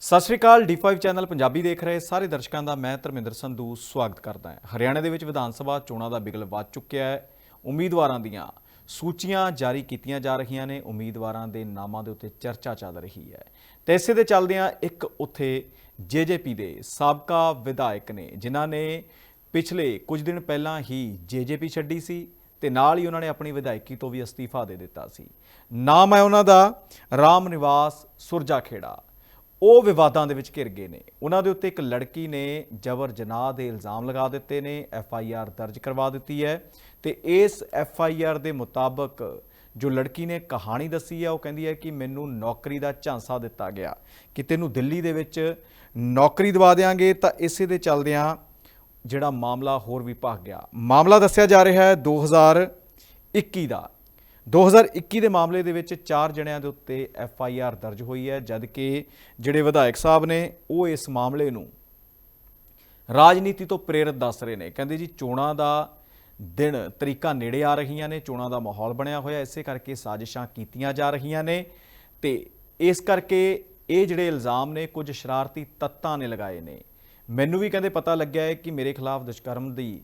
ਸਤਿ ਸ਼੍ਰੀ ਅਕਾਲ D5 channel Punjabi ਦੇਖ ਰਹੇ ਸਾਰੇ ਦਰਸ਼ਕਾਂ ਦਾ ਮੈਂ ਧਰਮਿੰਦਰ ਸੰਧੂ ਸਵਾਗਤ ਕਰਦਾ ਹਾਂ। ਹਰਿਆਣਾ ਦੇ ਵਿੱਚ ਵਿਧਾਨ ਸਭਾ ਚੋਣਾਂ ਦਾ ਬਿਗਲ ਵੱਜ ਚੁੱਕਿਆ ਹੈ। ਉਮੀਦਵਾਰਾਂ ਦੀਆਂ ਸੂਚੀਆਂ ਜਾਰੀ ਕੀਤੀਆਂ ਜਾ ਰਹੀਆਂ ਨੇ। ਉਮੀਦਵਾਰਾਂ ਦੇ ਨਾਮਾਂ ਦੇ ਉੱਤੇ ਚਰਚਾ ਚੱਲ ਰਹੀ ਹੈ। ਤੇ ਇਸੇ ਦੇ ਚੱਲਦਿਆਂ ਇੱਕ ਉੱਥੇ ਜੇਜੇਪੀ ਦੇ ਸਾਬਕਾ ਵਿਧਾਇਕ ਨੇ, ਜਿਨ੍ਹਾਂ ਨੇ ਪਿਛਲੇ ਕੁਝ ਦਿਨ ਪਹਿਲਾਂ ਹੀ ਜੇਜੇਪੀ ਛੱਡੀ ਸੀ ਤੇ ਨਾਲ ਹੀ ਉਹਨਾਂ ਨੇ ਆਪਣੀ ਵਿਧਾਇਕੀ ਤੋਂ ਵੀ ਅਸਤੀਫਾ ਦੇ ਦਿੱਤਾ ਸੀ। ਨਾਮ ਹੈ ਉਹਨਾਂ ਦਾ ਰਾਮ ਨਿਵਾਸ ਸੁਰਜਾ ਖੇੜਾ ਉਹ ਵਿਵਾਦਾਂ ਦੇ ਵਿੱਚ ਘਿਰ ਗਏ ਨੇ। ਉਹਨਾਂ ਦੇ ਉੱਤੇ ਇੱਕ ਲੜਕੀ ਨੇ ਜਬਰ ਜਨਾਹ ਦੇ ਇਲਜ਼ਾਮ ਲਗਾ ਦਿੱਤੇ ਨੇ, ਐਫ ਆਈ ਆਰ ਦਰਜ ਕਰਵਾ ਦਿੱਤੀ ਹੈ ਤੇ ਇਸ ਐਫ ਆਈ ਆਰ ਦੇ ਮੁਤਾਬਕ ਜੋ ਲੜਕੀ ਨੇ ਕਹਾਣੀ ਦੱਸੀ ਹੈ, ਉਹ ਕਹਿੰਦੀ ਹੈ ਕਿ ਮੈਨੂੰ ਨੌਕਰੀ ਦਾ ਝਾਂਸਾ ਦਿੱਤਾ ਗਿਆ। ਕਿ ਤੈਨੂੰ ਦਿੱਲੀ ਦੇ ਵਿੱਚ ਨੌਕਰੀ ਦਿਵਾ ਦੇਾਂਗੇ ਤਾਂ ਇਸੇ ਦੇ ਚੱਲਦਿਆਂ ਜਿਹੜਾ ਮਾਮਲਾ ਹੋਰ ਵੀ ਭਖ ਗਿਆ। ਮਾਮਲਾ ਦੱਸਿਆ ਜਾ ਰਿਹਾ ਹੈ 2021 ਦਾ। 2021 ਦੇ ਮਾਮਲੇ ਦੇ ਵਿੱਚ ਚਾਰ ਜਣਿਆਂ ਦੇ ਉੱਤੇ ਐਫ ਆਈ ਆਰ ਦਰਜ ਹੋਈ ਹੈ, ਜਦਕਿ ਜਿਹੜੇ ਵਿਧਾਇਕ ਸਾਹਿਬ ਨੇ, ਉਹ ਇਸ ਮਾਮਲੇ ਨੂੰ ਰਾਜਨੀਤੀ ਤੋਂ ਪ੍ਰੇਰਿਤ ਦੱਸ ਰਹੇ ਨੇ। ਕਹਿੰਦੇ ਜੀ, ਚੋਣਾਂ ਦਾ ਦਿਨ ਤਰੀਕਾ ਨੇੜੇ ਆ ਰਹੀਆਂ ਨੇ, ਚੋਣਾਂ ਦਾ ਮਾਹੌਲ ਬਣਿਆ ਹੋਇਆ, ਇਸੇ ਕਰਕੇ ਸਾਜ਼ਿਸ਼ਾਂ ਕੀਤੀਆਂ ਜਾ ਰਹੀਆਂ ਨੇ। ਤੇ ਇਸ ਕਰਕੇ ਇਹ ਜਿਹੜੇ ਇਲਜ਼ਾਮ ਨੇ, ਕੁਝ ਸ਼ਰਾਰਤੀ ਤੱਤਾਂ ਨੇ ਲਗਾਏ ਨੇ। ਮੈਨੂੰ ਵੀ ਕਹਿੰਦੇ ਪਤਾ ਲੱਗਿਆ ਹੈ ਕਿ ਮੇਰੇ ਖਿਲਾਫ ਦੁਸ਼ਕਰਮ ਦੀ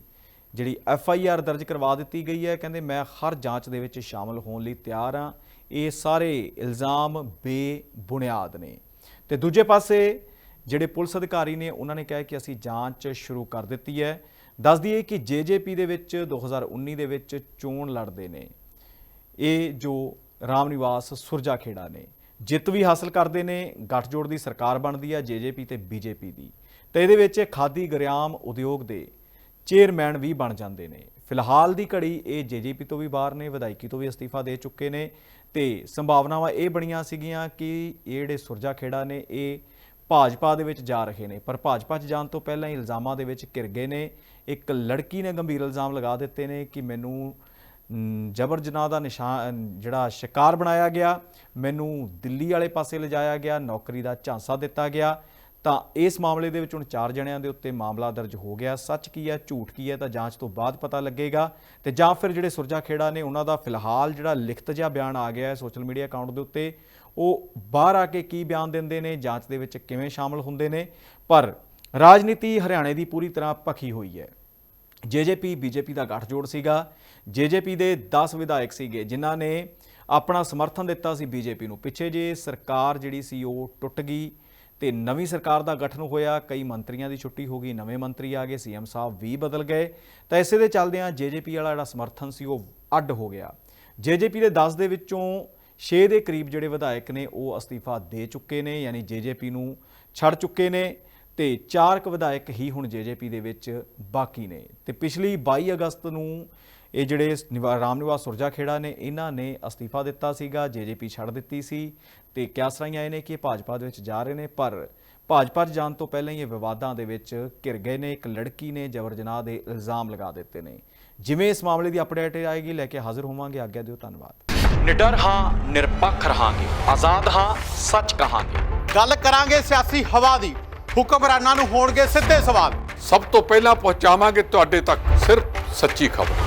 ਜਿਹੜੀ ਐਫ ਆਈ ਆਰ ਦਰਜ ਕਰਵਾ ਦਿੱਤੀ ਗਈ ਹੈ। ਕਹਿੰਦੇ ਮੈਂ ਹਰ ਜਾਂਚ ਦੇ ਵਿੱਚ ਸ਼ਾਮਲ ਹੋਣ ਲਈ ਤਿਆਰ ਹਾਂ। ਇਹ ਸਾਰੇ ਇਲਜ਼ਾਮ ਬੇਬੁਨਿਆਦ ਨੇ। ਤੇ ਦੂਜੇ ਪਾਸੇ ਜਿਹੜੇ ਪੁਲਿਸ ਅਧਿਕਾਰੀ ਨੇ, ਉਹਨਾਂ ਨੇ ਕਿਹਾ ਕਿ ਅਸੀਂ ਜਾਂਚ ਸ਼ੁਰੂ ਕਰ ਦਿੱਤੀ ਹੈ। ਦੱਸ ਦਈਏ ਕਿ ਜੇਜੇਪੀ ਦੇ ਵਿੱਚ 2019 ਦੇ ਵਿੱਚ ਚੋਣ ਲੜਦੇ ਨੇ। ਇਹ ਜੋ ਰਾਮ ਨਿਵਾਸ ਸੁਰਜਾ ਖੇੜਾ ਨੇ, ਜਿੱਤ ਵੀ ਹਾਸਲ ਕਰਦੇ ਨੇ, ਗੱਠਜੋੜ ਦੀ ਸਰਕਾਰ ਬਣਦੀ ਹੈ ਜੇਜੇਪੀ ਤੇ ਬੀਜੇਪੀ ਦੀ। ਤੇ ਇਹਦੇ ਵਿੱਚ ਖਾਦੀ ਗਰਿਆਮ ਉਦਯੋਗ ਦੇ ਚੇਅਰਮੈਨ ਵੀ ਬਣ ਜਾਂਦੇ ਨੇ। ਫਿਲਹਾਲ ਦੀ ਘੜੀ ਇਹ ਜੇਜੇਪੀ ਤੋਂ ਵੀ ਬਾਹਰ ਨੇ, ਵਿਧਾਇਕੀ ਤੋਂ ਵੀ ਅਸਤੀਫਾ ਦੇ ਚੁੱਕੇ ਨੇ ਤੇ ਸੰਭਾਵਨਾਵਾਂ ਇਹ ਬਣੀਆਂ ਸੀਗੀਆਂ ਕਿ ਇਹ ਜਿਹੜੇ ਸੁਰਜਾ ਖੇੜਾ ਨੇ, ਇਹ ਭਾਜਪਾ ਦੇ ਵਿੱਚ ਜਾ ਰਹੇ ਨੇ। ਪਰ ਭਾਜਪਾ 'ਚ ਜਾਣ ਤੋਂ ਪਹਿਲਾਂ ਹੀ ਇਲਜ਼ਾਮਾਂ ਦੇ ਵਿੱਚ ਘਿਰ ਗਏ ਨੇ। ਇੱਕ ਲੜਕੀ ਨੇ ਗੰਭੀਰ ਇਲਜ਼ਾਮ ਲਗਾ ਦਿੱਤੇ ਨੇ ਕਿ ਮੈਨੂੰ ਜਬਰ ਜਨਾਹ ਦਾ ਨਿਸ਼ਾਨ, ਜਿਹੜਾ ਸ਼ਿਕਾਰ ਬਣਾਇਆ ਗਿਆ, ਮੈਨੂੰ ਦਿੱਲੀ ਵਾਲੇ ਪਾਸੇ ਲਿਜਾਇਆ ਗਿਆ, ਨੌਕਰੀ ਦਾ ਝਾਂਸਾ ਦਿੱਤਾ ਗਿਆ। ਤਾਂ ਇਸ ਮਾਮਲੇ ਦੇ ਵਿੱਚ ਹੁਣ ਚਾਰ ਜਣਿਆਂ ਦੇ ਉੱਤੇ ਮਾਮਲਾ ਦਰਜ ਹੋ ਗਿਆ। ਸੱਚ ਕੀ ਹੈ, ਝੂਠ ਕੀ ਹੈ, ਤਾਂ ਜਾਂਚ ਤੋਂ ਬਾਅਦ ਪਤਾ ਲੱਗੇਗਾ। ਤੇ ਜਾਂ ਫਿਰ ਜਿਹੜੇ ਸੁਰਜਾ ਖੇੜਾ ਨੇ, ਉਹਨਾਂ ਦਾ ਫਿਲਹਾਲ ਜਿਹੜਾ ਲਿਖਤ ਜਿਹਾ ਬਿਆਨ ਆ ਗਿਆ ਹੈ ਸੋਸ਼ਲ ਮੀਡੀਆ ਅਕਾਊਂਟ ਦੇ ਉੱਤੇ। ਉਹ ਬਾਹਰ ਆ ਕੇ ਕੀ ਬਿਆਨ ਦਿੰਦੇ ਨੇ, ਜਾਂਚ ਦੇ ਵਿੱਚ ਕਿਵੇਂ ਸ਼ਾਮਲ ਹੁੰਦੇ ਨੇ। ਪਰ ਰਾਜਨੀਤੀ ਹਰਿਆਣੇ ਦੀ ਪੂਰੀ ਤਰ੍ਹਾਂ ਭਖੀ ਹੋਈ ਹੈ। ਜੇਜੇਪੀ ਬੀਜੇਪੀ ਦਾ ਗੱਠਜੋੜ ਸੀਗਾ। ਜੇਜੇਪੀ ਦੇ 10 ਵਿਧਾਇਕ ਸੀਗੇ, ਜਿਨ੍ਹਾਂ ਨੇ ਆਪਣਾ ਸਮਰਥਨ ਦਿੱਤਾ ਸੀ ਬੀਜੇਪੀ ਨੂੰ। ਪਿੱਛੇ ਜੇ ਸਰਕਾਰ ਜਿਹੜੀ ਸੀ, ਉਹ ਟੁੱਟ ਗਈ। ਤੇ ਨਵੀਂ ਸਰਕਾਰ ਦਾ ਗਠਨ ਹੋਇਆ, ਕਈ ਮੰਤਰੀਆਂ ਦੀ ਛੁੱਟੀ ਹੋ ਗਈ, ਨਵੇਂ ਮੰਤਰੀ ਆ ਗਏ, ਸੀਐਮ ਸਾਹਿਬ ਵੀ ਬਦਲ ਗਏ। ਤਾਂ ਇਸੇ ਦੇ ਚੱਲਦਿਆਂ ਜੇਜੇਪੀ ਵਾਲਾ ਜਿਹੜਾ ਸਮਰਥਨ ਸੀ, ਉਹ ਅੱਡ ਹੋ ਗਿਆ। ਜੇਜੇਪੀ ਦੇ 10 ਦੇ ਵਿੱਚੋਂ 6 ਦੇ ਕਰੀਬ ਜਿਹੜੇ ਵਿਧਾਇਕ ਨੇ, ਉਹ ਅਸਤੀਫਾ ਦੇ ਚੁੱਕੇ ਨੇ, ਯਾਨੀ ਜੇਜੇਪੀ ਨੂੰ ਛੱਡ ਚੁੱਕੇ ਨੇ ਤੇ ਚਾਰ ਕੁ ਵਿਧਾਇਕ ਹੀ ਹੁਣ ਜੇਜੇਪੀ ਦੇ ਵਿੱਚ ਬਾਕੀ ਨੇ। ਤੇ ਪਿਛਲੀ 22 ਅਗਸਤ ਨੂੰ ਇਹ ਜਿਹੜੇ ਨਿਵਾ- ਰਾਮ ਨਿਵਾਸ ਸੁਰਜਾ ਖੇੜਾ ਨੇ ਇਹਨਾਂ ਨੇ ਅਸਤੀਫਾ ਦਿੱਤਾ ਸੀਗਾ ਜੇਜੇਪੀ ਛੱਡ ਦਿੱਤੀ ਸੀ ਤੇ ਕਿਆਸਰਾਈਆਂ ਇਹ ਨੇ ਕਿ ਭਾਜਪਾ ਦੇ ਵਿੱਚ ਜਾ ਰਹੇ ਨੇ ਪਰ ਭਾਜਪਾ 'ਚ ਜਾਣ ਤੋਂ ਪਹਿਲਾਂ ਹੀ ਇਹ ਵਿਵਾਦਾਂ ਦੇ ਵਿੱਚ ਘਿਰ ਗਏ ਨੇ ਇੱਕ ਲੜਕੀ ਨੇ ਜਬਰ ਜਨਾਹ ਦੇ ਇਲਜ਼ਾਮ ਲਗਾ ਦਿੱਤੇ ਨੇ। ਜਿਵੇਂ ਇਸ ਮਾਮਲੇ ਦੀ ਅਪਡੇਟ ਆਏਗੀ ਲੈ ਕੇ ਹਾਜ਼ਰ ਹੋਵਾਂਗੇ ਆਗਿਆ ਦਿਓ ਧੰਨਵਾਦ। ਨਿਡਰ ਹਾਂ ਨਿਰਪੱਖ ਰਹਾਂਗੇ ਆਜ਼ਾਦ ਹਾਂ ਸੱਚ ਕਹਾਂਗੇ। ਗੱਲ ਕਰਾਂਗੇ ਸਿਆਸੀ ਹਵਾ ਦੀ ਹੁਕਮਰਾਨਾਂ ਨੂੰ ਹੋਣਗੇ ਸਿੱਧੇ ਸਵਾਲ। ਸਭ ਤੋਂ ਪਹਿਲਾਂ ਪਹੁੰਚਾਵਾਂਗੇ ਤੁਹਾਡੇ ਤੱਕ ਸਿਰਫ ਸੱਚੀ ਖਬਰ।